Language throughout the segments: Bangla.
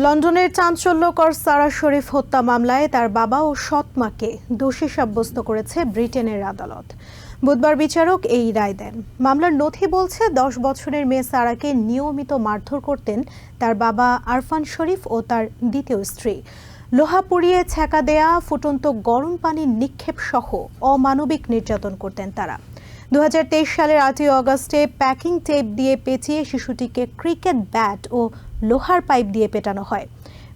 লন্ডনের চাঞ্চল্যকর সারা শরীফ হত্যা মামলায় তার বাবা ও সৎ মাকে দোষী সাব্যস্ত করেছে ব্রিটেনের আদালত। বুধবার বিচারক এই রায় দেন। মামলার নথি বলছে, দশ বছরের মেয়ে সারাকে নিয়মিত মারধর করতেন তার বাবা আরফান শরীফ ও তার দ্বিতীয় স্ত্রী। লোহা পুড়িয়ে ছ্যাঁকা দেয়া, ফুটন্ত গরম পানির নিক্ষেপ সহ অমানবিক নির্যাতন করতেন তারা। দু হাজার তেইশ সালের আটই অগস্টে প্যাকিং টেপ দিয়ে পেঁচিয়ে শিশুটিকে ক্রিকেট ব্যাট ও লোহার পাইপ দিয়ে পেটানো হয়।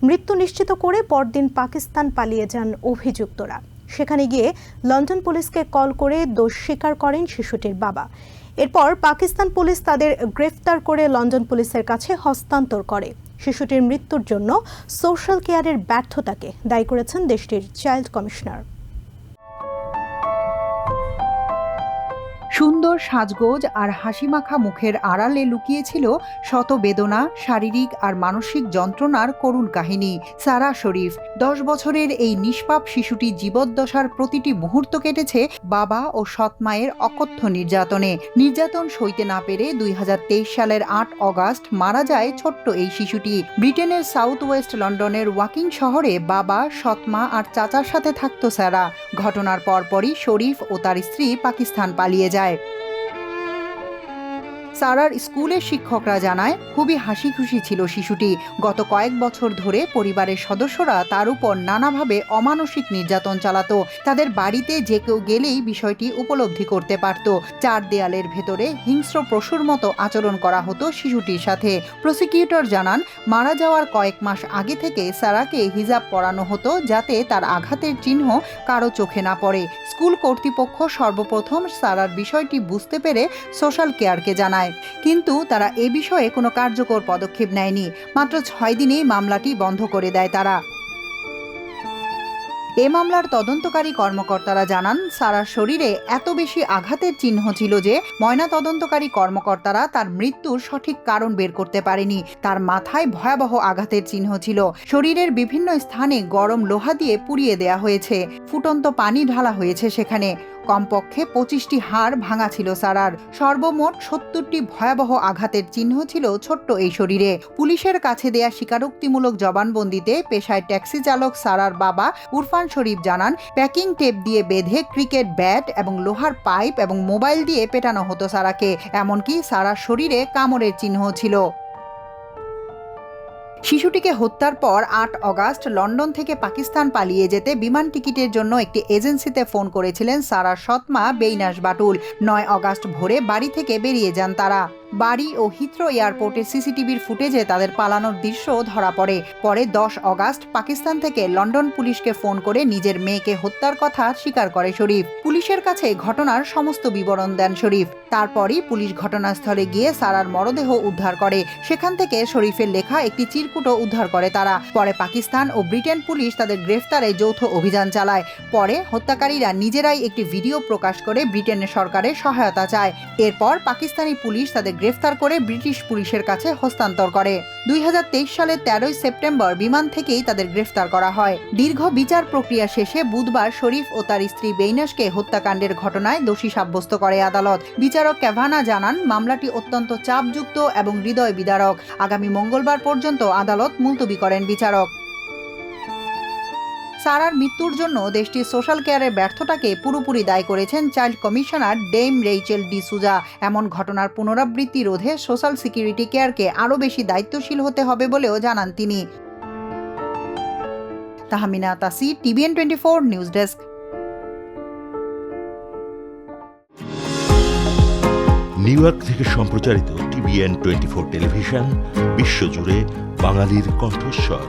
মৃত্যু নিশ্চিত করে পরদিন পাকিস্তান পালিয়ে যান অভিযুক্তরা। সেখানে গিয়ে লন্ডন পুলিশকে কল করে দোষ স্বীকার করেন শিশুটির বাবা। এরপর পাকিস্তান পুলিশ তাদের গ্রেফতার করে লন্ডন পুলিশের কাছে হস্তান্তর করে। শিশুটির মৃত্যুর জন্য সোশ্যাল কেয়ারের ব্যর্থতাকে দায়ী করেছেন দেশটির চাইল্ড কমিশনার। সুন্দর সাজগোজ আর হাসিমাখা মুখের আড়ালে লুকিয়েছিল শত বেদনা শারীরিক আর মানসিক যন্ত্রণার করুণ কাহিনী, সারা শরীফ। দশ বছরের এই নিষ্পাপ শিশুটি জীবদ্দশার প্রতিটি মুহূর্ত কেটেছে বাবা ও সৎ মায়ের অকথ্য নির্যাতনে। নির্যাতন সইতে না পেরে দুই হাজার তেইশ সালের আট অগাস্ট মারা যায় ছোট্ট এই শিশুটি। ব্রিটেনের সাউথ ওয়েস্ট লন্ডনের ওয়াকিং শহরে বাবা সৎমা আর চাচার সাথে থাকত সারা। ঘটনার পরপরই শরীফ ও তার স্ত্রী পাকিস্তান পালিয়ে যায়। যায় সারার স্কুলের শিক্ষকরা জানায়, খুবই হাসি খুশি ছিল শিশুটি। গত কয়েক বছর ধরে পরিবারের সদস্যরা তার উপর নানাভাবে অমানসিক নির্যাতন চালাত। তাদের বাড়িতে যে কেউ গেলেই বিষয়টি উপলব্ধি করতে পারত। চার দেয়ালের ভেতরে হিংস্র পশুর মতো আচরণ করা হতো শিশুটির সাথে। প্রসিকিউটর জানান, মারা যাওয়ার কয়েক মাস আগে থেকে সারাকে হিজাব পরানো হতো যাতে তার আঘাতের চিহ্ন কারও চোখে না পড়ে। স্কুল কর্তৃপক্ষ সর্বপ্রথম সারার বিষয়টি বুঝতে পেরে সোশ্যাল কেয়ারকে জানায়। কিন্তু তারা এ বিষয়ে কোনো কার্যকর পদক্ষেপ নেয়নি। মাত্র ছয় দিনেই মামলাটি বন্ধ করে দেয় তারা। এ মামলার তদন্তকারী কর্মকর্তারা জানান সারার শরীরে এত বেশি আঘাতের চিহ্ন ছিল যে ময়না তদন্তকারী কর্মকর্তারা তার মৃত্যুর সঠিক কারণ বের করতে পারেনি। তার মাথায় ভয়াবহ আঘাতের চিহ্ন ছিল। শরীরের বিভিন্ন স্থানে গরম লোহা দিয়ে পুড়িয়ে দেয়া হয়েছে। ফুটন্ত পানি ঢালা হয়েছে সেখানে। কমপক্ষে পঁচিশটি হাড় ভাঙা ছিল সারার সর্বমোট সত্তরটি ভয়াবহ আঘাতের চিহ্ন ছিল ছোট্ট এই শরীরে। পুলিশের কাছে দেয়া স্বীকারোক্তিমূলক জবানবন্দিতে পেশায় ট্যাক্সি চালক সারার বাবা উরফান শরীফ জানান, প্যাকিং টেপ দিয়ে বেঁধে ক্রিকেট ব্যাট এবং লোহার পাইপ এবং মোবাইল দিয়ে পেটানো হতো সারাকে। এমনকি সারার শরীরে কামড়ের চিহ্ন ছিল। শিশুটিকে হত্যার পর আট অগাস্ট লন্ডন থেকে পাকিস্তান পালিয়ে যেতে বিমান টিকিটের জন্য একটি এজেন্সিতে ফোন করেছিলেন সারা সৎমা বেইনাস বাটুল। নয় অগাস্ট ভোরে বাড়ি থেকে বেরিয়ে যান তারা। বাড়ি ও হিথ্রো এয়ারপোর্টের সিসিটিভির ফুটেজে তাদের পালানোর দৃশ্য ধরা পড়ে। পরে দশ অগাস্ট পাকিস্তান থেকে লন্ডন পুলিশকে ফোন করে নিজের মেয়েকে হত্যার কথা স্বীকার করে শরীফ। পুলিশের কাছে ঘটনার সমস্ত বিবরণ দেন শরীফ। তারপরই পুলিশ ঘটনাস্থলে গিয়ে সারার মরদেহ উদ্ধার করে। সেখান থেকে শরীফের লেখা একটি চিরকুটও উদ্ধার করে তারা। পরে পাকিস্তান ও ব্রিটেন পুলিশ তাদের গ্রেফতারে যৌথ অভিযান চালায়। পরে হত্যাকারীরা নিজেরাই একটি ভিডিও প্রকাশ করে ব্রিটেনের সরকারের সহায়তা চায়। এরপর পাকিস্তানি পুলিশ তাদের গ্রেফতার করে ব্রিটিশ পুলিশের কাছে হস্তান্তর করে। দুই হাজার তেইশ সালের তেরোই সেপ্টেম্বর বিমান থেকেই তাদের গ্রেফতার করা হয়। দীর্ঘ বিচার প্রক্রিয়া শেষে বুধবার শরীফ ও তার স্ত্রী বেইনাসকে হত্যাকাণ্ডের ঘটনায় দোষী সাব্যস্ত করে আদালত। বিচারক ক্যাভানা জানান, মামলাটি অত্যন্ত চাপযুক্ত এবং হৃদয় বিদারক। আগামী মঙ্গলবার পর্যন্ত আদালত মুলতবি করেন বিচারক। সারার মৃত্যুর জন্য দেশটির সোশ্যাল কেয়ারের ব্যর্থতাকে পুরোপুরি দায় করেছেন child commissioner dame Rachel de Souza. এমন ঘটনার পুনরাবৃত্তি রোধে সোশ্যাল সিকিউরিটি কেয়ারকে আরও বেশি দায়িত্বশীল হতে হবে বলেও জানান তিনি। Tahmina Tasi TVN twenty four news desk. New York থেকে সম্প্রচারিত টিভিএন টোয়েন্টি ফোর টেলিভিশন, বিশ্বজুড়ে বাঙালির কণ্ঠস্বর।